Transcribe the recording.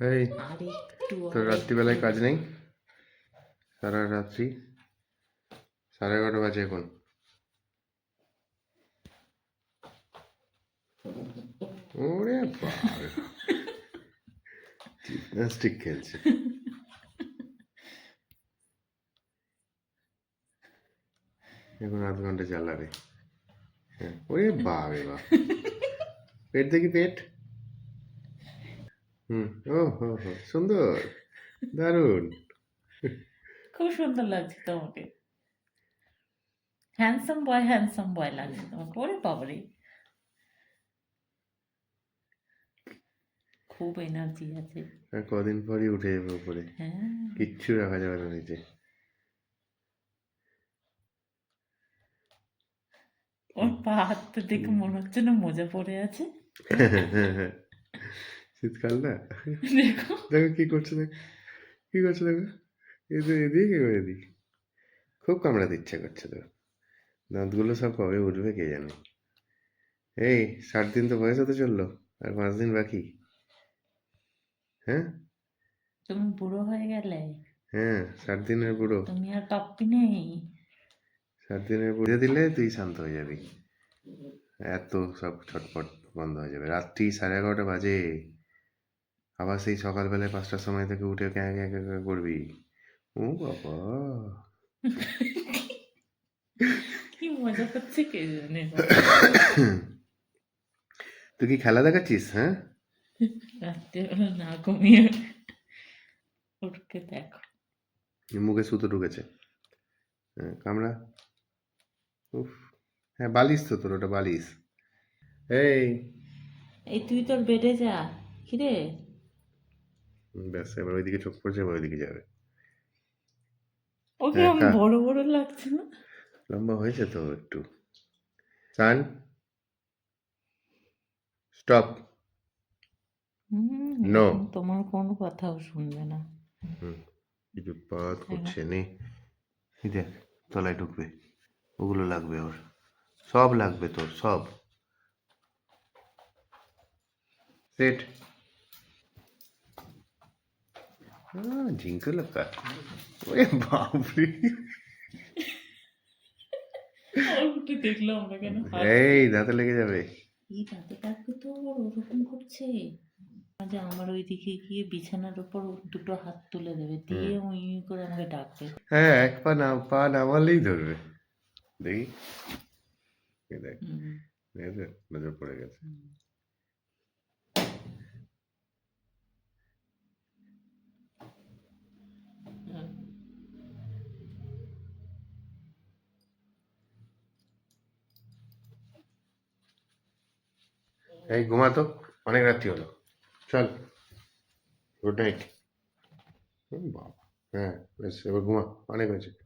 এই তোর রাত্রিবেলায় কাজ নেই? সারা রাত্রি? সাড়ে এগারোটা বাজে এখন। ওরে জিমনাস্টিক খেলছে। এখন আধ ঘণ্টা চালাবে। হ্যাঁ ওরে বাবা বা পেট দেখি পেট? হুম ও হো হো সুন্দর দারুণ। খুব সুন্দর লাগছে তোমাকে। হ্যান্ডসাম বয় হ্যান্ডসাম বয় লাগছে তোমাকে। ওরে বাবারে। খুব এনার্জি আছে। কদিন পরই উঠে যাবে উপরে। হ্যাঁ। কিচ্ছু রাখা যাবে না নিচে। ওর পা হাতটা দেখে মনে হচ্ছে না মোজা পড়ে আছে। শীতকাল না দেখো কি করছে দেখো। কি করছে দেখো? এদিক এদিক এদিক। খুব কামড়াতে ইচ্ছা করছে তো। দাঁতগুলো সব কবে উঠবে কে জানে? এই ষাট দিন তো বয়স হতে চলল আর পাঁচ দিন বাকি। হ্যাঁ? তুমি বুড়ো হয়ে গেলে? হ্যাঁ ষাট দিনের বুড়ো। তুমি আর পাপ্পি নেই। সাত দিনের বুঝে দিলে তুই শান্ত হয়ে যাবি। এত সব ছটপট বন্ধ হয়ে যাবে। রাত্রি সাড়ে এগারোটা বাজে। আবার সেই সকালবেলায় পাঁচটার সময় থেকে উঠে ক্যাঁ ক্যাঁ ক্যাঁ ক্যাঁ করবি। ও বাবা। কি মজা করছে কে জানে তুই কি খেলা দেখাচ্ছিস হ্যাঁ? রাত্রেবেলা না ঘুমিয়ে উঠকে দেখো। মুখে সুতো ঢুকেছে। হ্যাঁ কামড়া। উফ হ্যাঁ বালিশ তো তোর ওটা বালিশ। এই। এই তুই তোর বেডে যা কিরে ব্যাস এবার ওইদিকে চোখ পড়ছে এবার ওইদিকে যাবে। ওকে হ্যাঁ, আমি বড় বড় লাগছে না? লম্বা হয়েছে তো একটু। সান? স্টপ. এখন তোমার কোনো কথাও শুনবে না। কিছু পাত করছে নে। এই দেখ তলায় ঢুকবে। ওগুলো লাগবে ওর। সব লাগবে তোর সব। সেট। লক্কা ওরে বাপরে। দেখলাম আমরা কেন? এই দাঁতে লেগে যাবে। এই দাঁতে কাটবে তো ওরকম করছে। যে আমার ওইদিকে গিয়ে বিছানার উপর দুটো হাত তুলে দেবে। দিয়ে উই করে আমাকে ডাকবে। হ্যাঁ এক পা না পা নামালেই ধরবে। দেখ, নজর পড়ে গেছে। এই ঘুমাতো অনেক রাত্রি হলো। চল। গুড নাইট বাবা। হ্যাঁ বেশ, এবার ঘুমা। অনেক হয়েছে।